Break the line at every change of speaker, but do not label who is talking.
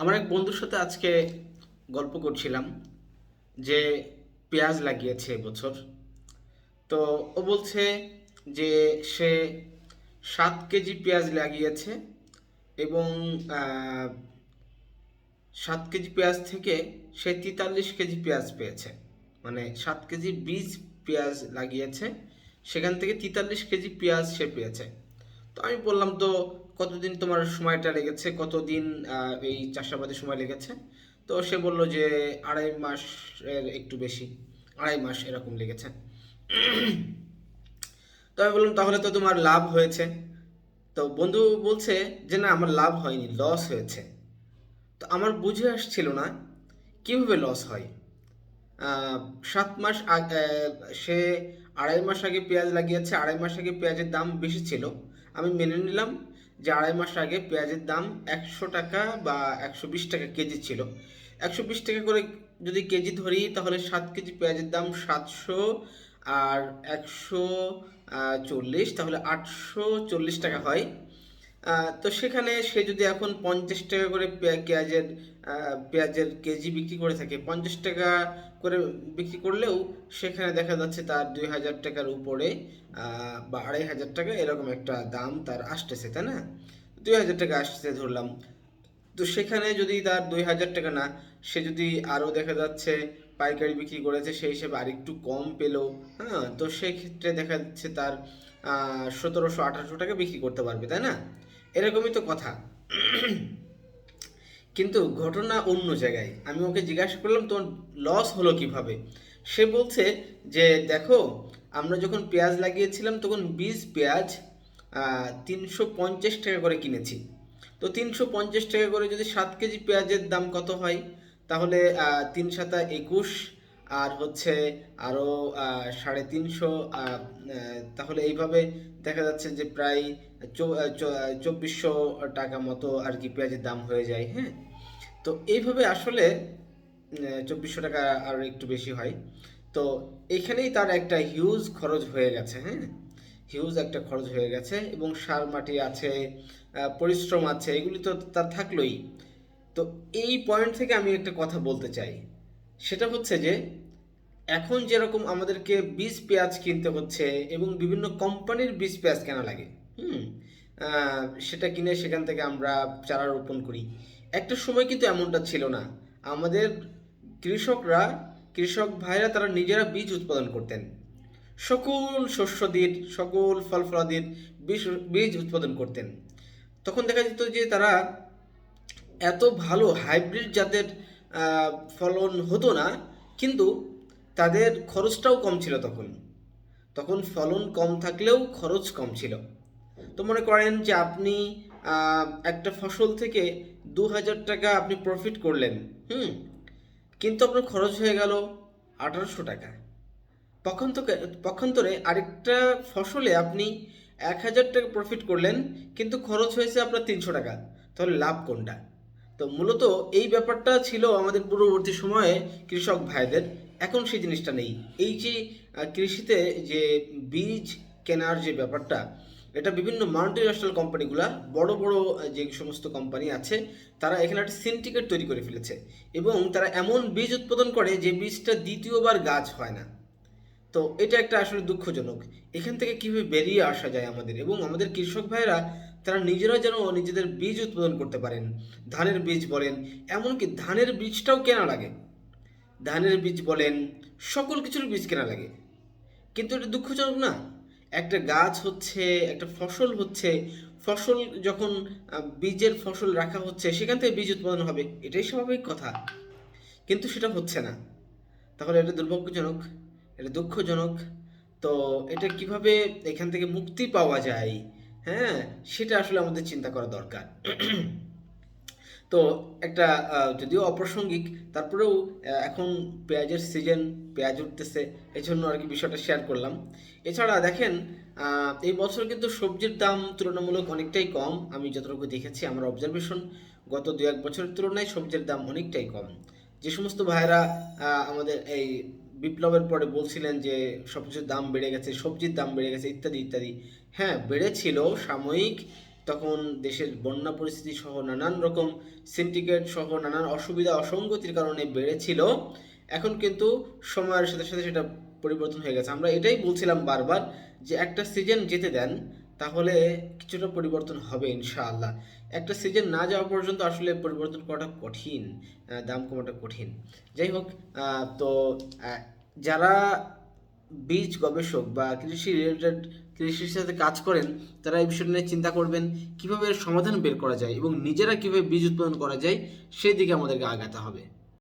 আমার এক বন্ধুর সাথে আজকে গল্প করছিলাম যে পেঁয়াজ লাগিয়েছে এবছর। তো ও বলছে যে সে সাত কেজি পেঁয়াজ লাগিয়েছে এবং সাত কেজি পেঁয়াজ থেকে সে তেতাল্লিশ কেজি পেঁয়াজ পেয়েছে। মানে সাত কেজি বীজ পেঁয়াজ লাগিয়েছে, সেখান থেকে তেতাল্লিশ কেজি পেঁয়াজ সে পেয়েছে। তো আমি বললাম, তো কতদিন তোমার সময়টা লেগেছে? কতদিন এই চাষাবাদে সময় লেগেছে? তো সে বলল যে আড়াই মাসের একটু বেশি, আড়াই মাস এরকম লেগেছে। তো আমি বললাম, তাহলে তো তোমার লাভ হয়েছে। তো বন্ধু বলছে যে, না, আমার লাভ হয়নি লস হয়েছে। তো আমার বুঝে আসছিল না কীভাবে লস হয়। সাত মাস আগে সে আড়াই মাস আগে পেঁয়াজ লাগিয়েছে, আড়াই মাস আগে পেঁয়াজের দাম বেশি ছিল। আমি মেনে নিলাম যে আড়াই মাস আগে পেঁয়াজের দাম একশো টাকা বা একশো বিশ টাকা কেজি ছিল। একশো বিশ টাকা করে যদি কেজি ধরি, তাহলে সাত কেজি পেঁয়াজের দাম সাতশো আর একশো চল্লিশ, তাহলে আটশো চল্লিশ টাকা হয়। তো সেখানে সে যদি এখন পঞ্চাশ টাকা করে পেঁয়া- পেঁয়াজের পেঁয়াজের কেজি বিক্রি করে থাকে, পঞ্চাশ টাকা করে বিক্রি করলেও সেখানে দেখা যাচ্ছে তার দুই হাজার টাকার উপরে বা আড়াই হাজার টাকা এরকম একটা দাম তার আসতেছে, তাই না? দুই হাজার টাকা আসতেছে ধরলাম। তো সেখানে যদি তার দুই হাজার টাকা না, সে যদি আরও দেখা যাচ্ছে পাইকারি বিক্রি করেছে, সেই হিসেবে আরেকটু কম পেল হ্যাঁ? তো সেক্ষেত্রে দেখা যাচ্ছে তার সতেরোশো আঠারোশো টাকা বিক্রি করতে পারবে, তাই না? এরকমই তো কথা। কিন্তু ঘটনা অন্য জায়গায়। আমি ওকে জিজ্ঞাসা করলাম, তোমার লস হলো কীভাবে? সে বলছে যে, দেখো, আমরা যখন পেঁয়াজ লাগিয়েছিলাম, তখন বীজ পেঁয়াজ তিনশো পঞ্চাশ টাকা করে কিনেছি। তো তিনশো পঞ্চাশ টাকা করে যদি সাত কেজি পেঁয়াজের দাম কত হয়? তাহলে তিন সাতা একুশ আর হচ্ছে আরও সাড়ে তিনশো তাহলে এইভাবে দেখা যাচ্ছে যে প্রায় চব্বিশশো টাকা মতো আর কি পেঁয়াজের দাম হয়ে যায় হ্যাঁ? তো এইভাবে আসলে চব্বিশশো টাকা আর একটু বেশি হয়। তো এখানেই তার একটা হিউজ খরচ হয়ে গেছে হ্যাঁ? হিউজ একটা খরচ হয়ে গেছে এবং সার মাটি আছে পরিশ্রম আছে, এগুলি তো তার থাকলোই। তো এই পয়েন্ট থেকে আমি একটা কথা বলতে চাই। সেটা হচ্ছে যে এখন যেরকম আমাদেরকে বীজ পেঁয়াজ কিনতে হচ্ছে এবং বিভিন্ন কোম্পানির বীজ পেঁয়াজ কেনা লাগে, হুম? সেটা কিনে সেখান থেকে আমরা চারা রোপণ করি। একটা সময় কিন্তু এমনটা ছিল না। আমাদের কৃষকরা, কৃষক ভাইরা তারা নিজেরা বীজ উৎপাদন করতেন। সকল শস্য শস্যদের সকল ফল ফলাদির বীজ বীজ উৎপাদন করতেন। তখন দেখা যেত যে তারা এত ভালো হাইব্রিড জাতের ফলন হতো না, কিন্তু তাদের খরচটাও কম ছিল তখন। তখন ফলন কম থাকলেও খরচ কম ছিল। তো মনে করেন যে আপনি একটা ফসল থেকে দু হাজার টাকা আপনি প্রফিট করলেন, হুম? কিন্তু আপনার খরচ হয়ে গেল আঠারোশো টাকা। পক্ষান্তরে পক্ষান্তরে আরেকটা ফসলে আপনি এক হাজার টাকা প্রফিট করলেন, কিন্তু খরচ হয়েছে আপনার তিনশো টাকা। তাহলে লাভ কোনটা? তো মূলত এই ব্যাপারটা ছিল আমাদের পূর্ববর্তী সময়ে কৃষক ভাইদের এখন সেই জিনিসটা নেই। এই যে কৃষিতে যে বীজ কেনার যে ব্যাপারটা, এটা বিভিন্ন মাল্টি ন্যাশনাল কোম্পানিগুলা বড় বড় যে সমস্ত কোম্পানি আছে, তারা এখানে একটা সিন্ডিকেট তৈরি করে ফেলেছে। এবং তারা এমন বীজ উৎপাদন করে যে বীজটা দ্বিতীয়বার গাছ হয় না। তো এটা একটা আসলে দুঃখজনক। এখান থেকে কীভাবে বেরিয়ে আসা যায় আমাদের? এবং আমাদের কৃষক ভাইরা তারা নিজেরা যেন নিজেদের বীজ উৎপাদন করতে পারেন। ধানের বীজ বলেন, এমনকি ধানের বীজটাও কেনা লাগে। ধানের বীজ বলেন, সকল কিছুর বীজ কেনা লাগে। কিন্তু এটা দুঃখজনক না? একটা গাছ হচ্ছে, একটা ফসল হচ্ছে, ফসল যখন বীজের ফসল রাখা হচ্ছে, সেখান থেকে বীজ উৎপাদন হবে, এটাই স্বাভাবিক কথা। কিন্তু সেটা হচ্ছে না। তাহলে এটা দুর্ভাগ্যজনক, এটা দুঃখজনক। তো এটা কীভাবে এখান থেকে মুক্তি পাওয়া যায় হ্যাঁ সেটা আসলে আমাদের চিন্তা করা দরকার। তো একটা যদিও অপ্রাসঙ্গিক, তারপরেও এখন পেঁয়াজের সিজন পেঁয়াজ উঠতেছে এই জন্য আর কি বিষয়টা শেয়ার করলাম। এছাড়া দেখেন এই বছর কিন্তু সবজির দাম তুলনামূলক অনেকটাই কম, আমি যতটুকু দেখেছি, আমার অবজারভেশন গত দু এক বছরের তুলনায় সবজির দাম অনেকটাই কম। যে সমস্ত ভাইয়েরা আমাদের এই বিপ্লবের পরে বলছিলেন যে সবকিছুর দাম বেড়ে গেছে, সবজির দাম বেড়ে গেছে, ইত্যাদি ইত্যাদি। হ্যাঁ বেড়েছিল সাময়িক তখন দেশের বন্যা পরিস্থিতি সহ নানান রকম সিন্ডিকেট সহ নানান অসুবিধা, অসঙ্গতির কারণে বেড়েছিল। এখন কিন্তু সময়ের সাথে সাথে সেটা পরিবর্তন হয়ে গেছে। আমরা এটাই বলছিলাম বারবার যে একটা সিজন যেতে দেন, তাহলে কিছুটা পরিবর্তন হবে ইনশাআল্লাহ। একটা সিজন না যাওয়া পর্যন্ত আসলে পরিবর্তন করাটা কঠিন দাম কমাটা কঠিন। যাই হোক তো যারা বীজ গবেষক বা কৃষি রিলেটেড কৃষির সাথে কাজ করেন, তারা এই বিষয়টা নিয়ে চিন্তা করবেন, কীভাবে এর সমাধান বের করা যায় এবং নিজেরা কীভাবে বীজ উৎপাদন করা যায় সেই দিকে আমাদেরকে আগাতে হবে।